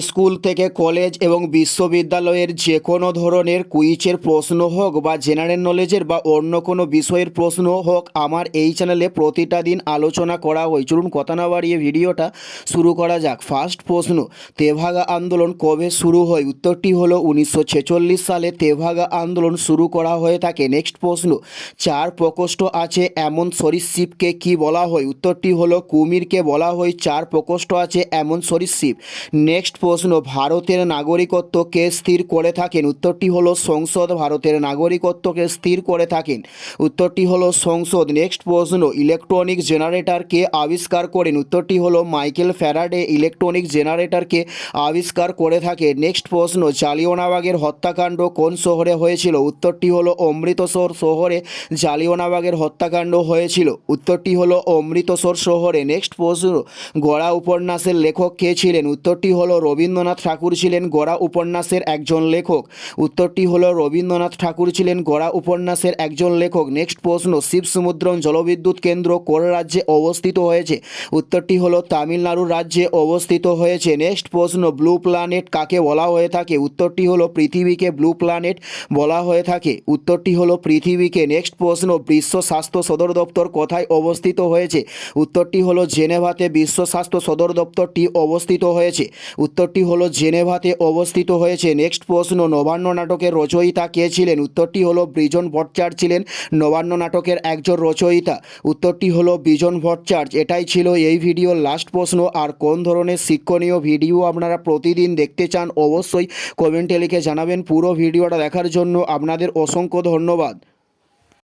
School থেকে college এবং বিশ্ববিদ্যালয়ের যে কোনো ধরনের কুইজের প্রশ্ন হোক বা জেনারেল নলেজের বা অন্য কোনো বিষয়ের প্রশ্ন হোক, আমার এই চ্যানেলে প্রতিটা দিন আলোচনা করা হয়। চলুন কথা না বাড়িয়ে ভিডিওটা শুরু করা যাক। ফার্স্ট প্রশ্ন, তেভাগা আন্দোলন কবে শুরু হয়? উত্তরটি হলো উনিশশো ছেচল্লিশ সালে তেভাগা আন্দোলন শুরু করা হয়ে থাকে। নেক্সট প্রশ্ন, চার প্রকোষ্ঠ আছে এমন সরীসৃপকে কি বলা হয়? উত্তরটি হলো কুমিরকে বলা হয়, চার প্রকোষ্ঠ আছে এমন সরীসৃপ। নেক্সট প্রশ্ন, ভারতের নাগরিকত্বকে স্থির করে থাকেন। উত্তরটি হলো সংসদ, ভারতের নাগরিকত্বকে স্থির করে থাকেন। উত্তরটি হলো সংসদ। নেক্সট প্রশ্ন, ইলেকট্রনিক জেনারেটরকে আবিষ্কার করেন। উত্তরটি হলো মাইকেল ফ্যারাডে, ইলেকট্রনিক জেনারেটরকে আবিষ্কার করে থাকে নেক্সট প্রশ্ন জালিওনাবাগের হত্যাকাণ্ড কোন শহরে হয়েছিল? উত্তরটি হলো অমৃতসর শহরে জালিওনাবাগের হত্যাকাণ্ড হয়েছিল। উত্তরটি হলো অমৃতসর শহরে। নেক্সট প্রশ্ন, গড়া উপন্যাসের লেখক কে ছিলেন? উত্তরটি হলো রবীন্দ্রনাথ ঠাকুর ছিলেন গোড়া উপন্যাসের একজন লেখক। উত্তরটি হলো, রবীন্দ্রনাথ ঠাকুর ছিলেন গোড়া উপন্যাসের একজন লেখক। নেক্সট প্রশ্ন শিব সমুদ্রম জলবিদ্যুৎ কেন্দ্র কোন রাজ্যে অবস্থিত হয়েছে? উত্তরটি হলো, তামিলনাড়ু রাজ্যে অবস্থিত হয়েছে। নেক্সট প্রশ্ন, ব্লু প্ল্যানেট কাকে বলা হয়ে থাকে? উত্তরটি হলো, পৃথিবীকে ব্লু প্ল্যানেট বলা হয়ে থাকে। উত্তরটি হলো, পৃথিবীকে। নেক্সট প্রশ্ন, বিশ্ব স্বাস্থ্য সদর দপ্তর কোথায় অবস্থিত হয়েছে? উত্তরটি হলো, জেনেভাতে বিশ্ব স্বাস্থ্য সদর দপ্তরটি অবস্থিত হয়েছে। উত্তরটি হলো জেনেভাতে অবস্থিত হয়েছে। নেক্সট প্রশ্ন, নবান্ন নাটকের রচয়িতা কে ছিলেন? উত্তরটি হলো ব্রিজন ভট্টাচার্য ছিলেন, নবান্ন নাটকের একজন রচয়িতা। উত্তরটি হলো বিজন ভট্টাচার্য। এটাই ছিল এই ভিডিওর লাস্ট প্রশ্ন। আর কোন ধরনের শিক্ষণীয় ভিডিও আপনারা প্রতিদিন দেখতে চান, অবশ্যই কমেন্টে লিখে জানাবেন। পুরো ভিডিওটা দেখার জন্য আপনাদের অসংখ্য ধন্যবাদ।